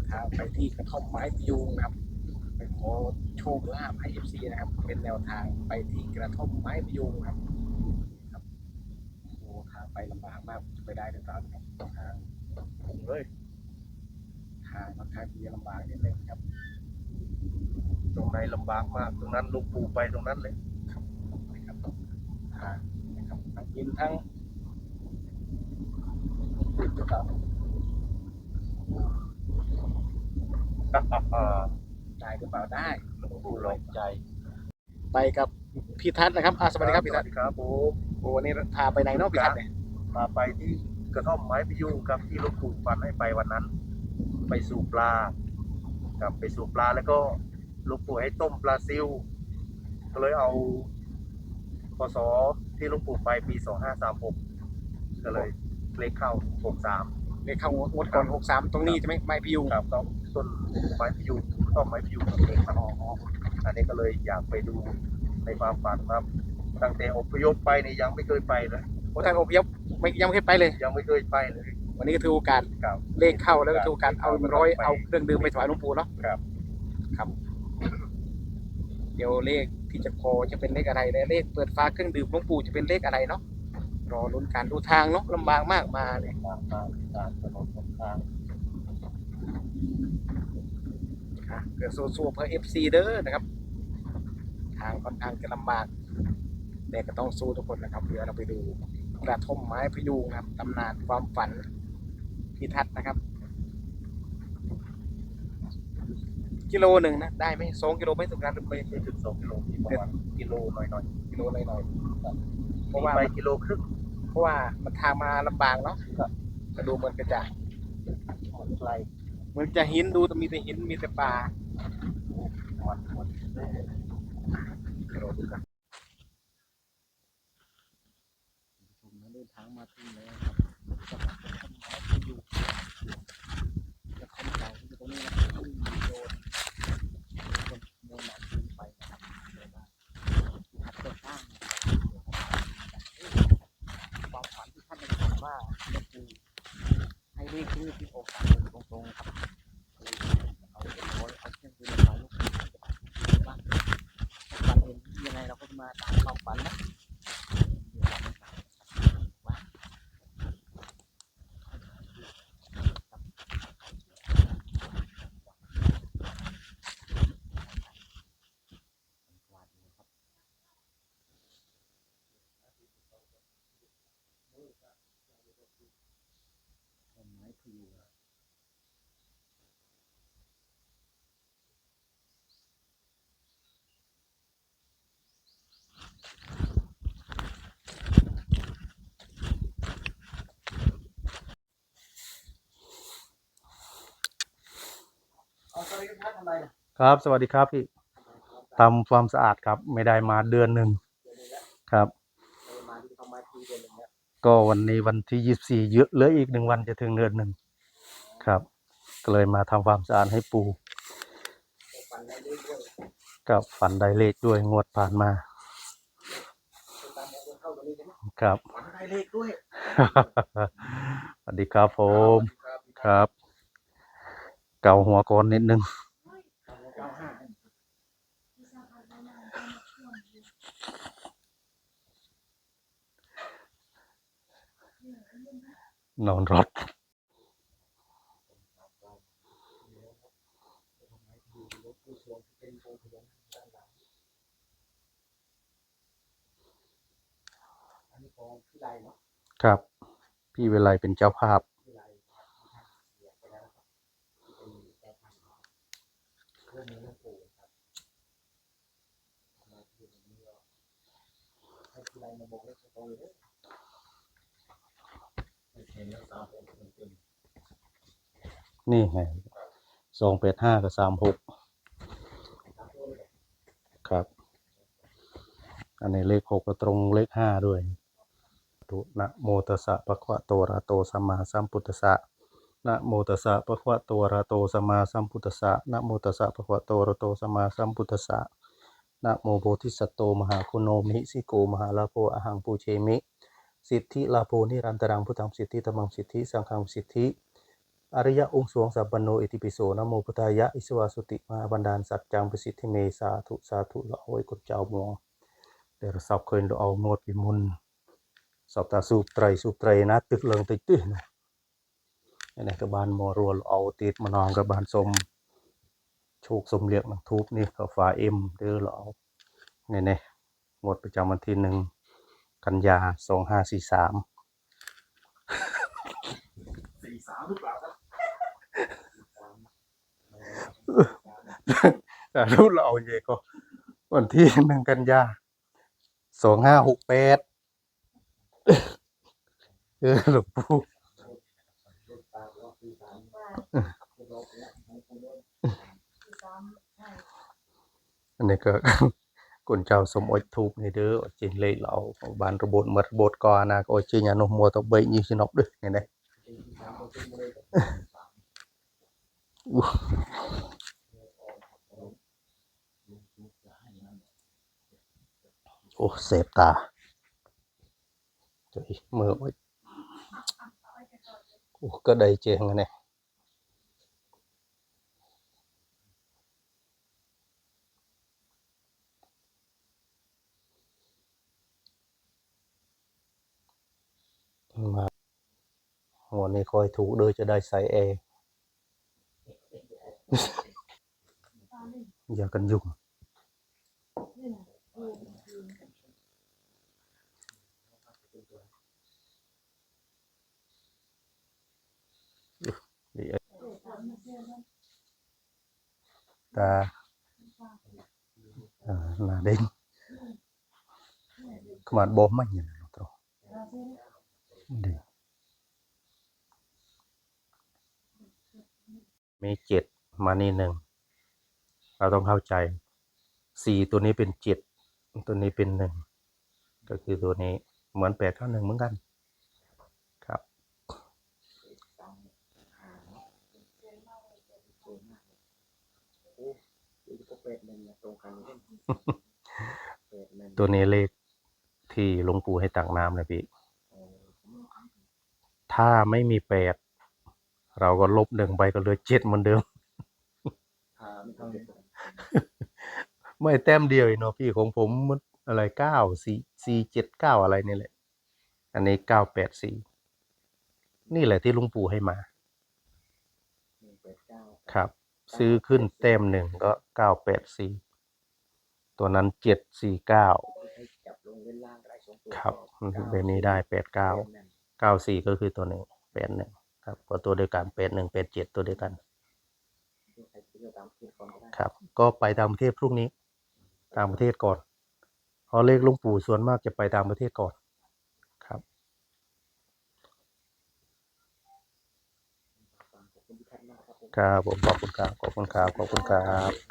นทางไปที่กระท่อมไม้พยุงนะครับไปขอโชคลาภให้เอฟซีนะครับ เป็นแนวทางไปที่กระท่อมไม้พยุงครับครับโอ้ทางไปลำบากมากจะไปได้หรือเปล่าครับทางผมเลยทางค่อนข้างที่จะลำบากนิดนึงครับตรงไหนลำบากมากตรงนั้นหลูกปู่ไปตรงนั้นเลยนะครับทางนะครับทั้งกินทั้งติดหรือเปล่า ได้หรือเปล่าได้หลวงปู่หลอกใจ ไปกับพี่ทัศน์นะครับอ่าสวัสดีครับพี่สทัวัศสน์ดีครับผมโอ้วันนี้พาไปไหนเนาะพี่ทัศน์เนี่ยมาไปที่กระท่อมไม้พยุงครับที่หลูกปู่ฝันให้ไปวันนั้น ไปสู่ปลาครับไปสู่ปลาแล้วก็หลูกปู่ให้ต้มปลาซิวก็เลยเอาพศที่หลูกปู่ไปปีสองห้าสามหกก็เลยเลขเข้าหกสาม เลยเข้างวดก่อนหกสามตรงนี้ใช่ไหมไม้พยุง ครับต้อง ต้นไม้พยุงต้นไม้พยุงเองครับอ๋ออ๋ออันนี้ก็เลยอยากไปดูในความฝันครับ ตั้งแต่อพยพไปนี่ยังไม่เคยไปเลยโอ้ท่านอพยพไม่ยังไม่เคยไปเลย ยังไม่เคยไปเลย วันนี้ก็ถือโอกาสครับเลขเข้าแล้วก็ถือโอกาสเอาร้อยเอาเครื่องดื่มไปถวายหลวงปู่เนาะครับ ครับ เดี๋ยวเลขที่จะขอจะเป็นเลขอะไรและเลขเปิดฟ้าเครื่องดื่มหลวงปู่จะเป็นเลขอะไรเนาะรอลุ้นการดูทางเนาะลำบากมากมาเนี่ยตามทางตามถนนหนทางอะ เกิดสู้ๆเพื่อ FC เด้อนะครับ ทางค่อนข้างจะลำบาก แต่ก็ต้องสู้ทุกคนนะครับเดี๋ยวเราไปดูกระท่อมไม้พยุงนะครับตำนานความฝันพิทัศน์นะครับ กิโลหนึ่งนะได้ไหมสองกิโลไม่ถึงกันหรือไม่ไม่ถึงสองกิโลที่ประมาณกิโลหน่อยหน่อยกิโลหน่อยๆๆเพราะว่าไปกิโลครึ่งเพราะว่ามันทางมาลำบากเนาะครับจะดูเหมือนกระจายอ่อนไกลเห มือนจะหินดูแต่มีแต่หินมีแต่ป่าอ่อนอ่อนเดี๋ยวเราดูกันชมนะเดินทางมาถึงแล้วครับจะมาเป็นต้นไม้ที่อยู่จะคำเก่าที่อยู่ตรงนี้นะครับมีโดนคนโดนหนักขึ้นไปนะครับเดี๋ยวมาหัดเปิดตั้งความฝันที่ท่านได้ฝันว่าหลวงปู่ให้เลขชื่อที่โอกาสตรงๆครับเอาเป็นร้อยเอาเช่นคือร้อยลูกศิษย์จะไปบ้าน ฝันเห็นยัง ไงเราก็มาตามความฝันนะต้นไม้พยูงเอาสวัสดีครับทำไมล่ ครับ สวัสดีครับพี่ทำความสะอาดครับ ไม่ได้มาเดือนหนึ่งเดือนนึงแล้วครับเออมาที่ทำมาทีเดือนหนึ่งแล้วก็วันนี้วันที่ยี่สิบสี่เยอะเหลืออีกหนึ่งวันจะถึงเดือนหนึ่งครับ ก็เลยมาทำความสะอาดให้ปูฝันได้เรื่อยกับฝันไดเลขด้วยงวดผ่านมาๆตามมาเข้าตรงนี้ใช่ไหมครับฝันได้เลขด้วยสวัสดีครับผมครับครับ เกาหัวก่อนนิดนึง นอนรถอันนี้ของพี่ไรเนาะครับ พี่เวไลเป็นเจ้าภาพ พี่ไรเสียไปแล้วครับเป็นแก้พันเรื่องนี้หลวงปู่ครับมาที่นี่ก็ให้พี่ไรมาบอกเลขตรงๆเลยเห็ นี่ไงสองแปดห้ากับสามหกครับ อันนี้เลขหกก็ตรงเลขห้าด้วยตุนะโมตัสสะปะคะวะโตระโตสัมมาสัมพุทธัสสะนะโมตัสสะปะคะวะโตระโตสัมมาสัมพุทธัสสะนะโมตัสสะปะคะวะโตระหะโตสัมมาสัมพุทธัสสะ นะโมโพธิสัตโตมหาคุณโนมิสิโกมหาลาโภอหังปูเชมิ สิทธิลาโภนิรันตรังพุทธังสิทธิธรรมังสิทธิสังฆังสิทธิ อริยะองค์สวงสัพปโนอิติปิโสนะโมพุทธายะอิสวาสุติมาบันดาลสัจจังประสิทธิเมสาธุสาธุละโอยกดเจ้ามัวเดี๋ยวเราสอบเคยเราเอาหมดวิมุนสอบตาสูบไตรสูบไตรนะตึกเลิงตึกตึกนะนนี้ก็บานมอรัวเราเอาติดมานองกับบานสม โชคสมเรียกนังทูบนี่ก็ฝาเอ็มเด้อเราเอาเนี่ยเนี่ยหมดประจำวันที่หนึ่งกันยาสองห้าสี่สามสี่สามหรือเปล่าครับแต่รู้เราเอาเยก็วันที่หนึ่งกันยาสองห้าหกแปดเออหลวงปู่ อันนี้ก็กุนเจ้าสมอดทูบในเด้ออดจริงเลยเราของบ้านระบบมัดระบบก่อนนะก็อดจริงอย่าโนมัวตบเบยยี่สินอบด้วยเนี่ยนะอู้โอ้เสพตาจะมือไว้โอ้ก็ได้เจงอันเนี่ย มาวันนี้ คอยถูกเด้อจะได้ใส่แอร์ อย่ากันยุ่งดีเอ้ยตาอ่าหน้าเด้งข มาดบอมไม่ยังนะตัวดีมีเจ็ดมานี่หนึ่งเราต้องเข้าใจสี่ตัวนี้เป็นเจ็ดตัวนี้เป็นหนึ่งก็คือตัวนี้เหมือนแปดเท่าหนึ่งเหมือนกันครับโอ้ยก็เป็ดหนึ่งเนี่ยตรงกันเลยเป็ดหนึ่งตัวนี้เลขที่หลวงปู่ให้ตักน้ำนะพี่ ถ้าไม่มีแปด เราก็ลบหนึ่งไปก็เหลือเจ็ดเหมือนเดิมหาไม่เท่าเลยไม่แต้มเดียวเองเนาะพี่ของผมมันอะไรเก้าสี่สี่เจ็ดเก้าอะไรนี่แหละ อันนี้เก้าแปดสี่นี่แหละที่หลุงปู่ให้มาหนึ่งเป็ดเก้าครับ ซื้อขึ้นแต้มหนึ่งก็เก้าแปดสี่ตัวนั้นเจ็ดสี่เก้าให้จับลงเล่นล่างก็ได้สองตัวครับก็แบบนี้ได้แปดเก้าแปดหนึ่งเก้าสี่ก็คือตัวหนึ่งแปดหนึ่ง ครับก็ตัวเดียวกันเป็ดหนึ่งเป็ดเจ็ดตัวเดียวกัน ครับ ก็ไปต่างประเทศพรุ่งนี้ต่างประเทศก่อนเพราะเลขลุงปู่ส่วนมากจะไปต่างประเทศก่อนครับครับผมครับผมขอบคุณครับขอบคุณครับขอบคุณครับ